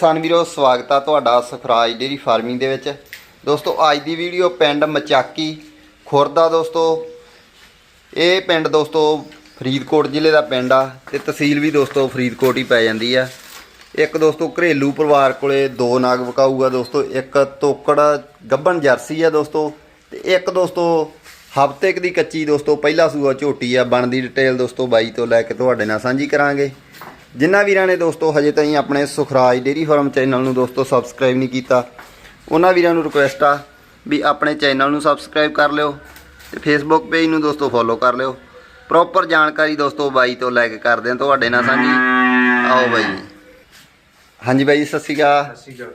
ਕਿਸਾਨ ਵੀਰੋ, ਸਵਾਗਤ ਆ ਤੁਹਾਡਾ ਸਫਰਾਜ ਡੇਰੀ ਫਾਰਮਿੰਗ ਦੇ ਵਿੱਚ। ਦੋਸਤੋ, ਅੱਜ ਦੀ ਵੀਡੀਓ ਪਿੰਡ ਮਚਾਕੀ ਖੁਰਦਾ ਦੋਸਤੋ। ਇਹ ਪਿੰਡ ਦੋਸਤੋ ਫਰੀਦਕੋਟ ਜ਼ਿਲ੍ਹੇ ਦਾ ਪਿੰਡ ਆ ਤੇ ਤਹਿਸੀਲ ਵੀ ਦੋਸਤੋ ਫਰੀਦਕੋਟ ਹੀ ਪੈ ਜਾਂਦੀ ਆ। ਇੱਕ ਦੋਸਤੋ ਘਰੇਲੂ ਪਰਿਵਾਰ ਕੋਲੇ ਦੋ ਨਾਗ ਵਿਕਾਊਗਾ ਦੋਸਤੋ, ਇੱਕ ਤੋਕੜ ਗੱਬਣ ਜਰਸੀ ਆ ਦੋਸਤੋ ਤੇ ਇੱਕ ਦੋਸਤੋ ਹਫ਼ਤੇ ਕੁ ਦੀ ਕੱਚੀ ਦੋਸਤੋ, ਪਹਿਲਾ ਸੂਆ ਝੋਟੀ ਆ। ਬਣਦੀ ਡਿਟੇਲ ਦੋਸਤੋ ਬਾਈ ਤੋਂ ਲੈ ਕੇ ਤੁਹਾਡੇ ਨਾਲ ਸਾਂਝੀ ਕਰਾਂਗੇ। ਜਿਨ੍ਹਾਂ ਵੀਰਾਂ ਨੇ ਦੋਸਤੋ ਹਜੇ ਤਾਈਂ ਆਪਣੇ ਸੁਖਰਾਜ ਡੇਰੀ ਫਾਰਮ ਚੈਨਲ ਨੂੰ ਦੋਸਤੋ ਸਬਸਕ੍ਰਾਈਬ ਨਹੀਂ ਕੀਤਾ ਉਹਨਾਂ ਵੀਰਾਂ ਨੂੰ ਰਿਕੁਐਸਟ ਆ ਵੀ ਆਪਣੇ ਚੈਨਲ ਨੂੰ ਸਬਸਕ੍ਰਾਈਬ ਕਰ ਲਿਓ ਤੇ ਫੇਸਬੁੱਕ ਪੇਜ ਨੂੰ ਦੋਸਤੋ ਫੋਲੋ ਕਰ ਲਿਓ। ਪ੍ਰੋਪਰ ਜਾਣਕਾਰੀ ਦੋਸਤੋ ਬਾਈ ਤੋਂ ਲੈ ਕੇ ਕਰਦੇ ਹਾਂ ਤੁਹਾਡੇ ਨਾਲ ਸਾਂਝੀ। ਆਓ ਬਾਈ। ਹਾਂਜੀ ਬਾਈ ਜੀ, ਸਤਿ ਸ਼੍ਰੀ ਅਕਾਲ। ਸਤਿ ਸ਼੍ਰੀ ਅਕਾਲ।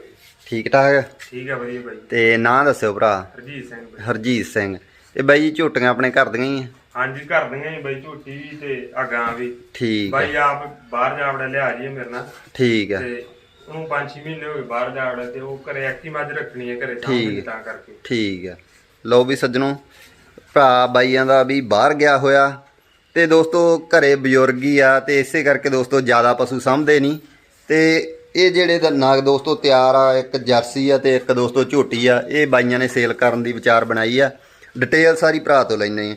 ਠੀਕ ਠਾਕ? ਠੀਕ ਹੈ ਵਧੀਆ ਬਾਈ। ਤੇ ਨਾਂ ਦੱਸਿਓ ਭਰਾ। ਹਰਜੀਤ ਸਿੰਘ ਹਰਜੀਤ ਸਿੰਘ। ਇਹ ਬਾਈ ਜੀ ਝੋਟੀਆਂ ਆਪਣੇ ਘਰ ਦੀਆਂ ਹੀ ਆ? ਹਾਂਜੀ ਘਰ ਦੀਆਂ ਹੀ ਬਾਈ ਝੋਟੀ ਵੀ ਤੇ ਆ ਗਾਂ ਵੀ। ਠੀਕ ਬਾਈ ਆਪ ਬਾਹਰ ਜਾ ਵੜਾ ਲਿਆ ਜੀ ਮੇਰੇ ਨਾਲ। ਠੀਕ ਆ। ਤੇ ਉਹਨੂੰ 5-6 ਮਹੀਨੇ ਹੋ ਗਏ ਬਾਹਰ ਜਾ ਵੜਾ ਤੇ ਉਹ ਘਰੇ ਐਕਟੀ ਮੱਝ ਰੱਖਣੀ ਹੈ ਘਰੇ ਸਾਹਮਣੇ ਹੈ। ਤਾਂ ਕਰਕੇ। ਠੀਕ ਆ। ਲਓ ਵੀ ਸੱਜਣੋ ਭਰਾ ਬਾਈਆਂ ਦਾ ਵੀ ਬਾਹਰ ਗਿਆ ਹੋਇਆ ਤੇ ਦੋਸਤੋ ਘਰੇ ਬਜ਼ੁਰਗ ਹੀ ਆ ਤੇ ਇਸੇ ਕਰਕੇ ਦੋਸਤੋ ਜ਼ਿਆਦਾ ਪਸ਼ੂ ਸਾਂਭਦੇ ਨਹੀਂ। ਤੇ ਇਹ ਜਿਹੜੇ ਦਾ ਨਾਗ ਦੋਸਤੋ ਤਿਆਰ ਆ ਇੱਕ ਜਰਸੀ ਆ ਤੇ ਇੱਕ ਦੋਸਤੋ ਝੋਟੀ ਆ ਇਹ ਬਾਈਆਂ ਨੇ ਸੇਲ ਕਰਨ ਦੀ ਵਿਚਾਰ ਬਣਾਈ ਆ। ਡਿਟੇਲ ਸਾਰੀ ਭਰਾ ਤੋਂ ਲੈਣੇ ਆ।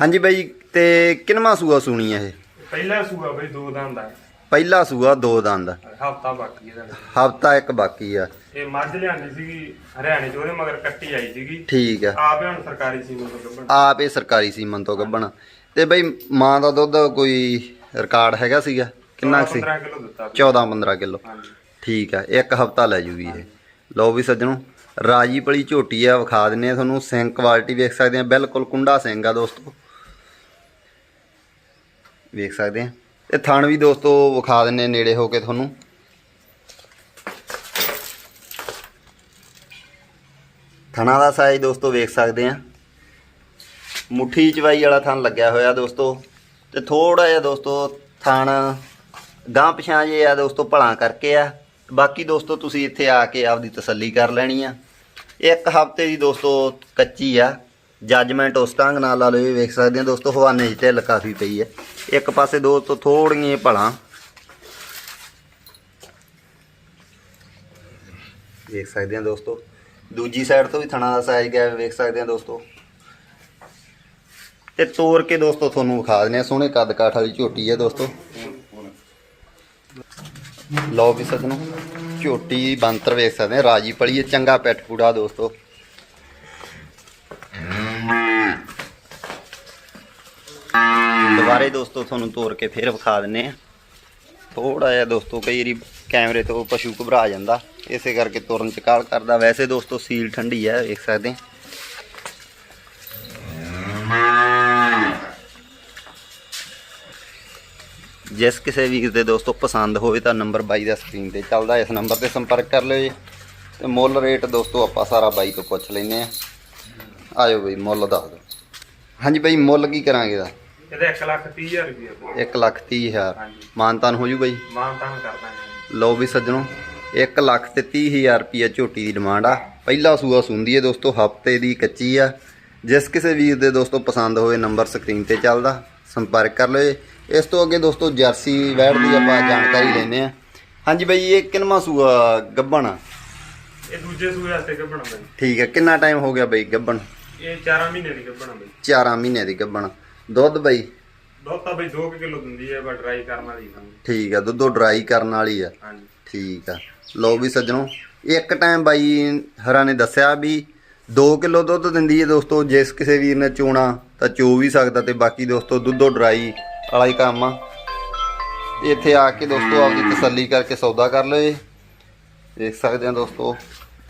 ਹਾਂਜੀ ਬਾਈ ਤੇ ਕਿੰਨਵਾਂ ਸੂਆ ਸੁਣੀ ਆ ਇਹ? ਪਹਿਲਾ ਸੂਆ ਬਾਈ ਦੋ ਦੰਦ ਦਾ। ਪਹਿਲਾ ਸੂਆ ਦੋ ਦੰਦ ਹਫਤਾ ਬਾਕੀ ਇਹਦਾ। ਹਫਤਾ ਇੱਕ ਬਾਕੀ ਆ। ਇਹ ਮੱਝ ਲਿਆਂਦੀ ਸੀਗੀ ਹਰਿਆਣੇ ਚ ਉਹਦੇ ਮਗਰ ਕੱਟੀ ਆਈ ਸੀਗੀ। ਠੀਕ ਆ। ਆਪ ਹੁਣ ਸਰਕਾਰੀ ਸੀਮਨ ਤੋਂ ਕੱਢਣ ਆਪ ਇਹ ਸਰਕਾਰੀ ਸੀਮਨ ਤੋਂ ਗੱਬਣਾ ਤੇ ਬਈ ਮਾਂ ਦਾ ਦੁੱਧ ਕੋਈ ਰਿਕਾਰਡ ਹੈਗਾ ਸੀਗਾ? ਕਿੰਨਾ ਸੀ? 15 ਕਿਲੋ ਦਿੱਤਾ ਬਾਈ। 14 15 ਕਿਲੋ। ਹਾਂਜੀ। ਠੀਕ ਆ ਇੱਕ ਹਫਤਾ ਲੈ ਜੂਗੀ ਇਹ। ਲਓ ਵੀ ਸੱਜਣੋ ਰਾਜੀ ਪਲੀ ਝੋਟੀ ਆ ਵਿਖਾ ਦਿੰਨੇ ਆ ਤੁਹਾਨੂੰ। ਸਿੰਘ ਕੁਆਲਿਟੀ ਵੇਖ ਸਕਦੇ ਆ। ਬਿਲਕੁਲ ਕੁੰਡਾ ਸਿੰਘ ਆ ਦੋਸਤੋ। ਵੇਖ ਸਕਦੇ ਆ ਤੇ ਥਣ ਵੀ ਦੋਸਤੋ ਵਿਖਾ ਦਿੰਨੇ ਨੇੜੇ ਹੋ ਕੇ ਤੁਹਾਨੂੰ। ਥਣਾ ਦਾ ਸਾਈਜ਼ ਦੋਸਤੋ ਵੇਖ ਸਕਦੇ ਆ ਮੁੱਠੀ ਚਵਾਈ ਵਾਲਾ ਥਣ ਲੱਗਿਆ ਹੋਇਆ ਦੋਸਤੋ। ਤੇ ਥੋੜਾ ਜਿਹਾ ਦੋਸਤੋ ਥਣ ਗਾਂ ਪਛਾਂ ਜੇ ਆ ਦੋਸਤੋ ਭਲਾ ਕਰਕੇ ਆ। ਬਾਕੀ ਦੋਸਤੋ ਤੁਸੀਂ ਇੱਥੇ ਆ ਕੇ ਆਪਦੀ ਤਸੱਲੀ ਕਰ ਲੈਣੀ ਆ। ਇੱਕ ਹਫ਼ਤੇ ਦੀ ਦੋਸਤੋ ਕੱਚੀ ਆ। ਜੱਜਮੈਂਟ ਉਸ ਢੰਗ ਨਾਲ ਲਾ ਲਓ, ਇਹ ਵੇਖ ਸਕਦੇ ਆ ਦੋਸਤੋ, ਹਵਾਨੇ 'ਚ ਢਿੱਲ ਕਾਫੀ ਪਈ ਹੈ। ਇੱਕ ਪਾਸੇ ਦੋਸਤੋ ਥੋੜੀਆਂ ਭਲਾਂ। ਵੇਖ ਸਕਦੇ ਆ ਦੋਸਤੋ, ਦੂਜੀ ਸਾਈਡ ਤੋਂ ਵੀ ਥਣਾ ਦਾ ਸਾਈਜ਼ ਗਿਆ ਵੇਖ ਸਕਦੇ ਆ ਦੋਸਤੋ। ਤੇ ਤੋੜ ਕੇ ਦੋਸਤੋ ਤੁਹਾਨੂੰ ਵਿਖਾ ਦਿੰਦੇ ਆ ਸੋਹਣੇ ਕੱਦ ਕਾਠ ਵਾਲੀ ਝੋਟੀ ਹੈ ਦੋਸਤੋ। ਲਓ ਵੀ ਸੱਜਣੋ, ਝੋਟੀ ਬੰਤਰ ਵੇਖ ਸਕਦੇ ਆ ਰਾਜੀ ਪਲੀ ਹੈ, ਚੰਗਾ ਪੈਟ ਪੂੜਾ ਦੋਸਤੋ। ਦੁਬਾਰੇ ਦੋਸਤੋ ਤੁਹਾਨੂੰ ਤੋੜ ਕੇ ਫੇਰ ਵਿਖਾ ਦਿੰਨੇ ਆ। ਥੋੜਾ ਜਿਹਾ ਦੋਸਤੋ ਕਈ ਵਾਰੀ ਕੈਮਰੇ ਤੋਂ ਪਸ਼ੂ ਘਬਰਾ ਜਾਂਦਾ, ਇਸੇ ਕਰਕੇ ਤੁਰਨ ਚ ਕਾਲ ਕਰਦਾ। ਵੈਸੇ ਦੋਸਤੋ ਸੀਲ ਠੰਡੀ ਹੈ ਵੇਖ ਸਕਦੇ ਜਿਸ ਕਿਸੇ ਵੀਰ ਦੇ ਦੋਸਤੋ ਪਸੰਦ ਹੋਵੇ ਤਾਂ ਨੰਬਰ ਬਾਈ ਦਾ ਸਕਰੀਨ ਤੇ ਚੱਲਦਾ ਇਸ ਨੰਬਰ ਤੇ ਸੰਪਰਕ ਕਰ ਲਿਓ ਜੀ। ਤੇ ਮੁੱਲ ਰੇਟ ਦੋਸਤੋ ਆਪਾਂ ਸਾਰਾ ਬਾਈ ਤੋਂ ਪੁੱਛ ਲੈਨੇ ਆ। ਆਇਓ ਬਈ, ਮੁੱਲ ਦੱਸ ਦਿਓ। ਹਾਂਜੀ ਬਾਈ, ਮੁੱਲ ਕੀ ਕਰਾਂਗੇ ਦਾ ਇਹਦਾ 1 ਲੱਖ 30 ਹਜ਼ਾਰ ਰੁਪਏ 1 ਲੱਖ ਤੀਹ ਹਜ਼ਾਰ। ਹਾਂਜੀ। ਮਾਨਤਾਨ ਹੋ ਜੂ ਬਾਈ? ਮਾਨ ਤਾਨ ਕਰਦਾ ਹਾਂ ਲਓ ਵੀ ਸੱਜਣੋ 1 ਲੱਖ ਤੇ 30 ਹਜ਼ਾਰ ਰੁਪਿਆ ਝੋਟੀ ਦੀ ਡਿਮਾਂਡ ਆ। ਪਹਿਲਾ ਸੂਆ ਸੁੰਦੀ ਹੈ ਦੋਸਤੋ ਹਫ਼ਤੇ ਦੀ ਕੱਚੀ ਆ। ਜਿਸ ਕਿਸੇ ਵੀਰ ਦੇ ਦੋਸਤੋ ਪਸੰਦ ਹੋਵੇ ਨੰਬਰ ਸਕਰੀਨ ਤੇ ਚੱਲਦਾ ਸੰਪਰਕ ਕਰ ਲਿਓ ਜੀ। ਇਸ ਤੋਂ ਅੱਗੇ ਦੋਸਤੋ ਜਰਸੀ ਵੈੜ ਦੀ ਆਪਾਂ ਜਾਣਕਾਰੀ ਲੈਨੇ ਆ ਹਾਂਜੀ ਬਾਈ ਇਹ ਕਿੰਨਵਾਂ ਸੂਆ ਗੱਬਣ ਆ? ਇਹ ਦੂਜੇ ਸੂਏ ਵਾਸਤੇ ਗੱਭਣਾ ਬਾਈ। ਠੀਕ ਹੈ ਕਿੰਨਾ ਟਾਈਮ ਹੋ ਗਿਆ ਬਾਈ ਗੱਬਣ? ਇਹ 4 ਮਹੀਨੇ ਦੀ ਗੱਭਣਾ ਬਾਈ। 4 ਮਹੀਨੇ ਦੀ ਗੱਬਣ। ਦੁੱਧ ਬਾਈ? ਦੁੱਧ ਤਾਂ ਬਾਈ 2 ਕਿਲੋ ਦਿੰਦੀ ਹੈ ਬਟ ਡਰਾਈ ਕਰਨ ਵਾਲੀ ਨਹੀਂ ਠੀਕ ਆ ਦੁੱਧੋ ਡਰਾਈ ਕਰਨ ਵਾਲੀ ਆ। ਹਾਂਜੀ। ਠੀਕ ਆ। ਲਓ ਵੀ ਸੱਜਣੋ ਇੱਕ ਟਾਈਮ ਬਾਈ ਹਰਾਂ ਨੇ ਦੱਸਿਆ ਵੀ 2 ਕਿਲੋ ਦੁੱਧ ਦਿੰਦੀ ਹੈ ਦੋਸਤੋ ਜਿਸ ਕਿਸੇ ਵੀਰ ਨੇ ਚੋਣਾ ਤਾਂ ਚੋ ਵੀ ਸਕਦਾ ਤੇ ਬਾਕੀ ਦੋਸਤੋ ਦੁੱਧੋ ਡਰਾਈ ਵਾਲਾ ਹੀ ਕੰਮ ਆ। ਇੱਥੇ ਆ ਕੇ ਦੋਸਤੋ ਆਪਦੀ ਤਸੱਲੀ ਕਰਕੇ ਸੌਦਾ ਕਰ ਲਓ ਜੀ। ਦੇਖ ਸਕਦੇ ਆ ਦੋਸਤੋ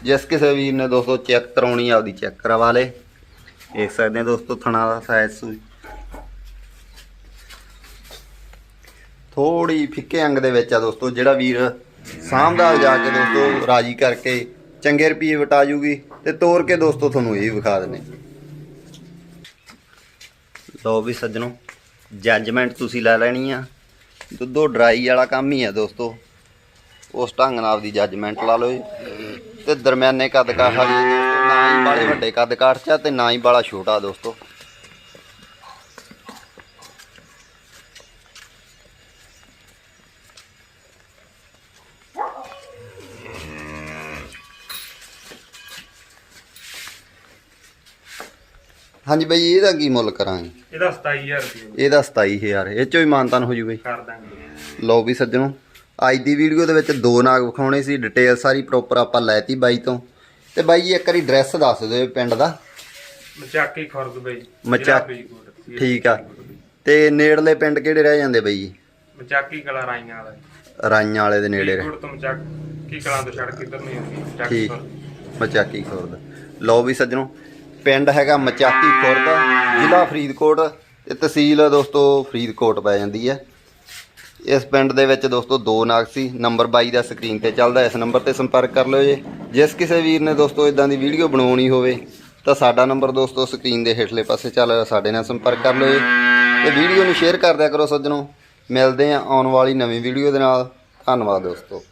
ਜਿਸ ਕਿਸੇ ਵੀਰ ਨੇ ਦੋਸਤੋ ਚੈੱਕ ਕਰਾਉਣੀ ਆ ਆਪਦੀ ਚੈੱਕ ਕਰਵਾ ਲੇ। ਦੇਖ ਸਕਦੇ ਆ ਦੋਸਤੋ ਥਣਾ ਦਾ ਸਾਈਜ਼ ਸੂਈ ਥੋੜੀ ਫਿੱਕੇ ਅੰਗ ਦੇ ਵਿੱਚ ਆ ਦੋਸਤੋ, ਜਿਹੜਾ ਵੀਰ ਸਾਹਮਣਾ ਜਾ ਕੇ ਦੋਸਤੋ ਰਾਜੀ ਕਰਕੇ ਚੰਗੇ ਰੁਪਏ ਵਟਾ ਜੂਗੀ ਤੇ ਤੋੜ ਕੇ ਦੋਸਤੋ ਤੁਹਾਨੂੰ ਇਹ ਵਿਖਾ ਦਿੰਨੇ ਲਓ ਵੀ ਸੱਜਣੋ ਜੱਜਮੈਂਟ ਤੁਸੀਂ ਲੈ ਲੈਣੀ ਆ। ਦੁੱਧੋ ਡਰਾਈ ਵਾਲਾ ਕੰਮ ਹੀ ਆ ਦੋਸਤੋ। ਉਸ ਢੰਗ ਨਾਲ ਆਪਦੀ ਜੱਜਮੈਂਟ ਲਾ ਲਓ ਜੀ। ਤੇ ਦਰਮਿਆਨੇ ਕੱਦ ਕਾਠ ਵਾਲੀ ਆ ਦੋਸਤੋ, ਨਾ ਹੀ ਬਾਲੇ ਵੱਡੇ ਕੱਦ ਕਾਠ ਚ ਆ ਤੇ ਨਾ ਹੀ ਬਾਲਾ ਛੋਟਾ ਦੋਸਤੋ। ਹਾਂਜੀ ਬਾਈ ਇਹਦਾ ਕੀ ਮੁੱਲ ਕਰਾਂਗੇ? ਇਹਦਾ 27000 ਰੁਪਏ। ਇਹਦਾ 27000 ਇਹ ਚੋਂ ਹੀ ਮਾਨਤਾਨ ਹੋ ਜੂ ਬਈ। ਕਰ ਦਾਂਗੇ। ਲਓ ਵੀ ਸੱਜਣੋ ਅੱਜ ਦੀ ਵੀਡੀਓ ਦੇ ਵਿੱਚ ਦੋ ਨਾਗ ਵਿਖਾਉਣੇ ਸੀ ਡਿਟੇਲ ਸਾਰੀ ਪ੍ਰੋਪਰ ਆਪਾਂ ਲੈਤੀ ਬਾਈ ਤੋਂ। ਤੇ ਬਾਈ ਜੀ ਇੱਕ ਵਾਰੀ ਐਡਰੈਸ ਦੱਸ ਦਿਓ ਪਿੰਡ ਦਾ। ਮਚਾਕੀ ਖੁਰਦ ਬਈ ਫਰੀਦਕੋਟ। ਠੀਕ ਆ। ਤੇ ਨੇੜਲੇ ਪਿੰਡ ਕਿਹੜੇ ਰਹਿ ਜਾਂਦੇ ਬਾਈ? ਜੀ ਮਚਾਕੀ ਕਲਾ ਰਾਈਆਂ ਵਾਲਾ। ਰਾਈਆਂ ਵਾਲੇ ਦੇ ਨੇੜੇ ਰਹਿ ਤੋਂ ਮਚਾਕੀ ਕਲਾ ਤੋਂ ਸੜਕ ਕਿੱਧਰ ਨਹੀਂ ਠੀਕ। ਖੁਰਦ। ਮਚਾਕੀ ਖੁਰਦ। ਲਓ ਵੀ ਸੱਜਣੋ ਪਿੰਡ ਹੈਗਾ ਮਚਾਕੀ ਖੁਰਦ, ਜ਼ਿਲ੍ਹਾ ਫਰੀਦਕੋਟ ਤੇ ਤਹਿਸੀਲ ਦੋਸਤੋ ਫਰੀਦਕੋਟ ਪੈ ਜਾਂਦੀ ਹੈ। ਇਸ ਪਿੰਡ ਦੇ ਵਿੱਚ ਦੋਸਤੋ ਦੋ ਨਾਗ ਸੀ, ਨੰਬਰ 22 ਦਾ ਸਕਰੀਨ ਤੇ ਚੱਲਦਾ, ਇਸ ਨੰਬਰ ਤੇ ਸੰਪਰਕ ਕਰ ਲਿਓ ਜੇ। ਜਿਸ ਕਿਸੇ ਵੀਰ ਨੇ ਦੋਸਤੋ ਇਦਾਂ ਦੀ ਵੀਡੀਓ ਬਣਾਉਣੀ ਹੋਵੇ, ਤਾਂ ਸਾਡਾ ਨੰਬਰ ਦੋਸਤੋ ਸਕਰੀਨ ਦੇ ਹੇਠਲੇ ਪਾਸੇ ਚੱਲ ਰਿਹਾ ਸਾਡੇ ਨਾਲ ਸੰਪਰਕ ਕਰ ਲਿਓ ਜੀ। ਤੇ ਵੀਡੀਓ ਨੂੰ ਸ਼ੇਅਰ ਕਰ ਦਿਆ ਕਰੋ ਸੱਜਣੋ। ਮਿਲਦੇ ਆ ਆਉਣ ਵਾਲੀ ਨਵੀਂ ਵੀਡੀਓ ਦੇ ਨਾਲ। ਧੰਨਵਾਦ ਦੋਸਤੋ।